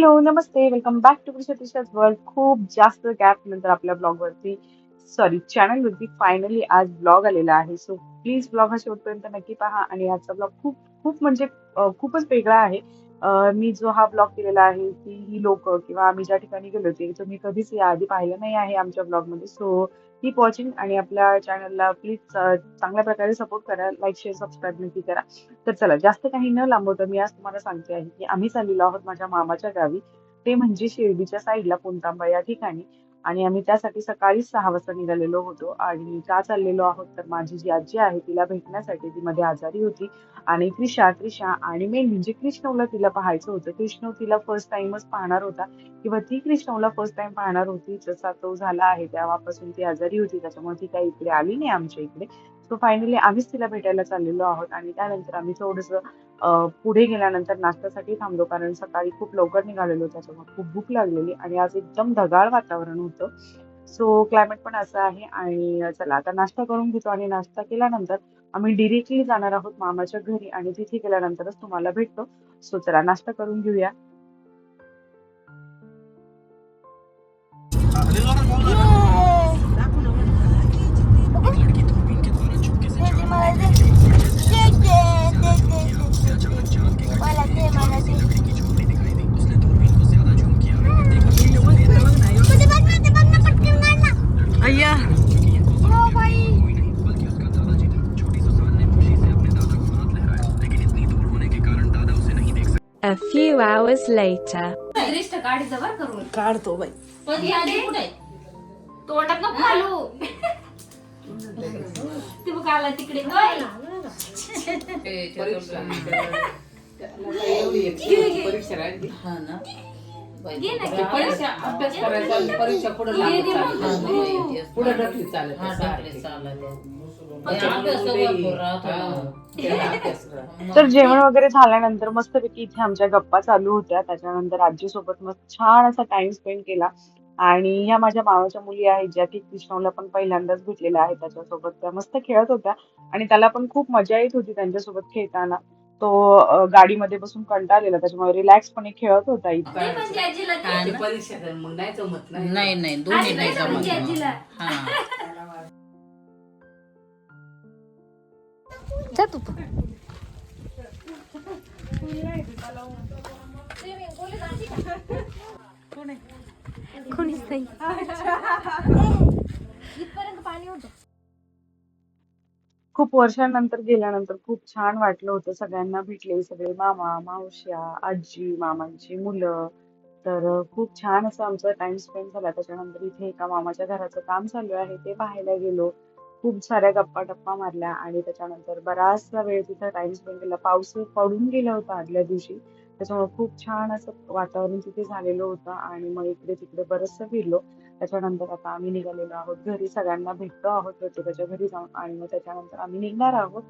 Hello, Namaste. Welcome back to Satish's world. खूप जास्त gap नंतर आपल्या ब्लॉगवरती सॉरी चॅनलवरती फायनली आज ब्लॉग आलेला आहे. सो प्लीज ब्लॉग हा शेवटपर्यंत नक्की पहा आणि आजचा ब्लॉग खूप खूप म्हणजे खूपच वेगळा आहे. मी जो हा ब्लॉग केलेला आहे ती ही लोक किंवा आम्ही ज्या ठिकाणी गेलो होते, तो मी कधीच याआधी पाहिलं नाही आहे आमच्या ब्लॉगमध्ये. सो कीप वॉचिंग आणि आपल्या चॅनलला प्लीज चांगल्या प्रकारे सपोर्ट करा. लाईक, शेअर, सबस्क्राईब नक्की करा. तर चला जास्त काही न लांबवता मी आज तुम्हाला सांगते आहे की आम्ही चाललेलो आहोत माझ्या मामाच्या गावी. ते म्हणजे शिर्डीच्या साईडला पुणतांबा या ठिकाणी आणि आम्ही त्यासाठी सकाळी सहा वाजता निघालेलो होतो आणि का चाललेलो आहोत तर माझी जी आजी आहे तिला भेटण्यासाठी ती मध्ये आजारी होती आणि त्रिशा, त्रिशा आणि मेन म्हणजे कृष्णवला तिला पाहायचं होतं. कृष्णव तिला फर्स्ट टाइमच पाहणार होता किंवा ती कृष्णवला फर्स्ट टाइम पाहणार होती. जसा तो झाला आहे तेव्हापासून ती आजारी होती त्याच्यामुळे ती काही इकडे आली नाही आमच्या इकडे. सो फायनली आम्हीच तिला भेटायला चाललेलो आहोत आणि त्यानंतर आम्ही थोडंसं पुढे गेल्यानंतर नाश्त्यासाठी थांबलो कारण सकाळी खूप लवकर निघालेलो त्याच्यामुळे खूप भूक लागलेली आणि आज एकदम ढगाळ वातावरण होतं. सो क्लायमेट पण असं आहे आणि चला आता नाश्ता करून घेतो आणि नाश्ता केल्यानंतर आम्ही डिरेक्टली जाणार आहोत मामाच्या घरी आणि तिथे गेल्यानंतरच तुम्हाला भेटतो. सो चला नाश्ता करून घेऊया. अय्या A few hours later. करून काढतो बाई. पण याने तोंडात नको घालू. ती बघ आला तिकडे. होय. हा ना. घे ना घे. परीक्षा अभ्यास करायचा आणि परीक्षा पुढे दे दे मग. पुढे ढकली चालत हा, सारखी. ढकली चालत. त्याच्या अभ्यास मुली- भरपूर राहतो ना. त्याला अभ्यास राहतो. तर जेवण वगैरे झाल्यानंतर मस्तपैकी इथे आमच्या गप्पा चालू होत्या. त्याच्यानंतर आजीसोबत मस्त छान असा टाइम स्पेंड केला आणि ह्या माझ्या मामाच्या मुली आहेत ज्या की कृष्णवला पण पहिल्यांदाच भेटलेल्या आहेत त्याच्यासोबत. त्या मस्त खेळत होत्या आणि त्याला पण खूप मजा येत होती त्यांच्यासोबत खेळताना. तो गाडीमध्ये बसून कंटाळलेला. त्याच्यामुळे रिलॅक्सपणे खेळत होता इथे. म्हणजे आजीला परीक्षा मग नाही जमत नाही नाही नाही दोन्ही आणि नाही कसं जमत म्हणजे मग. आजीला? हा. कोणीच नाही. खूप वर्षांनंतर गेल्यानंतर खूप छान वाटलं होतं. सगळ्यांना भेटले, सगळे मामा, मावश्या, आजी, मामांची मुलं. तर खूप छान असं आमचा टाइम स्पेंड झाला. त्याच्यानंतर इथे एका मामाच्या घराचं काम चालू आहे ते पाहायला गेलो. खूप साऱ्या गप्पा-टप्पा मारल्या आणि त्याच्यानंतर बराचसा वेळ तिथं टाइम स्पेंड केला. पाऊस पडून गेला होता आदल्या दिवशी. त्याच्यामुळे खूप छान असं वातावरण तिथे झालेलं होतं आणि मग इकडे-तिकडे बरंचसं फिरलो. त्याच्यानंतर आता आम्ही निघालेलो आहोत घरी. सगळ्यांना भेटतो आहोत प्रत्येकाच्या घरी जाऊन आणि मग त्याच्यानंतर आम्ही निघणार आहोत.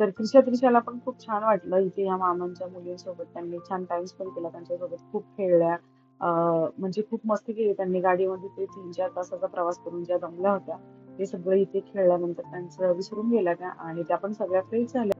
तर त्रिशा त्रिशाला पण खूप छान वाटलं इथे या मामांच्या मुलींसोबत त्यांनी छान टाइम स्पेंड केला. त्यांच्यासोबत खूप खेळल्या. म्हणजे खूप मस्ती केली त्यांनी गाडीमध्ये ते 3-4 तासाचा प्रवास करून ज्या दमल्या होत्या, ते सगळं इथे खेळल्यानंतर त्यांचं विसरून गेल्या त्या आणि त्या पण सगळ्या फ्रेश झाल्या.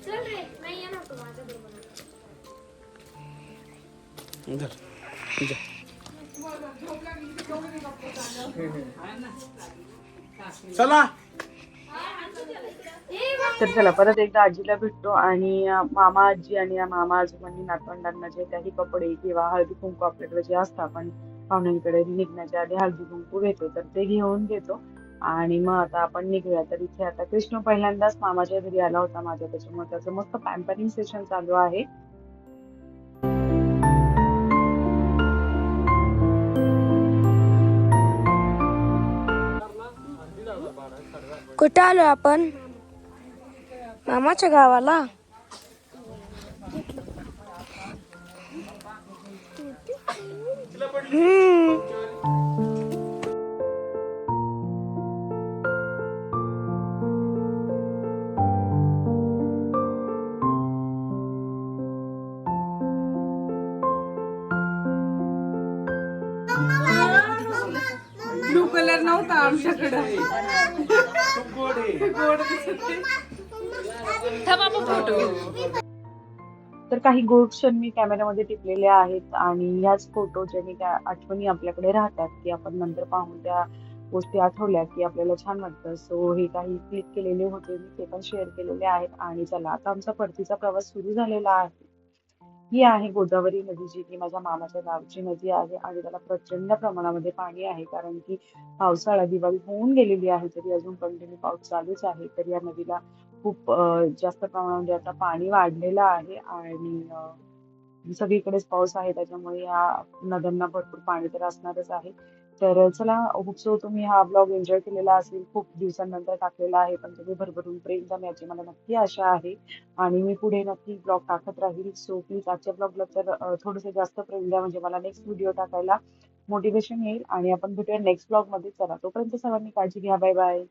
चल रे, नाही येणार तो. धर जा. चला ए, तर चला परत एकदा आजीला भेटतो आणि अ, मामा आजी आणि या मामा आजोबांनी नातवंडांना जे काही कपडे किंवा हळदी कुंकू आपल्याकडे जे असतं आपण पाहुण्यांकडे निघण्याच्या आधी हळदी कुंकू घेतो तर ते घेऊन देतो आणि मग आता आपण निघूया. तर इथे आता कृष्ण पहिल्यांदाच मामाच्या घरी आला होता माझ्या. त्याच्यामुळे त्याचं मस्त पॅम्परिंग सेशन चालू आहे. कुठे आलो आपण? मामाच्या गावाला? ब्लू कलर नव्हता आमच्याकडे तर काही गोड क्षण मी कॅमेऱ्यामध्ये टिपलेले आहेत आणि ह्याच फोटो ज्याने त्या आठवणी आपल्याकडे राहतात की आपण नंतर पाहून त्या गोष्टी आठवल्या की आपल्याला छान वाटतं. सो हे काही क्लिक केलेले होते मी ते पण शेअर केलेले आहेत आणि चला आता आमचा परतीचा प्रवास सुरू झालेला आहे. ही आहे गोदावरी नदी जी की माझ्या मामाच्या गावची नदी आहे आणि त्याला प्रचंड प्रमाणामध्ये पाणी आहे कारण की पावसाळा दिवाळी होऊन गेलेली आहे तरी अजून कंटिन्यू पाऊस चालूच आहे. तर या नदीला खूप जास्त प्रमाणामध्ये म्हणजे आता पाणी वाढलेलं आहे आणि सगळीकडेच पाऊस आहे त्याच्यामुळे या नद्यांना भरपूर पाणी तर असणारच आहे. तर चला होपसो तुम्ही हा ब्लॉग एन्जॉय केलेला असेल. खूप दिवसांनंतर टाकलेला आहे पण तुम्ही भरभरून प्रेम द्याल याची मला नक्की आशा आहे. आणि मी पुढे नक्की ब्लॉग टाकत राहील. सो प्लीज आजच्या ब्लॉगला तर थोडंसं जास्त प्रेम द्या म्हणजे मला नेक्स्ट व्हिडिओ टाकायला मोटिवेशन येईल. आणि आपण भेटूया नेक्स्ट ब्लॉगमध्ये चला तोपर्यंत सर्वांनी काळजी घ्या. Bye bye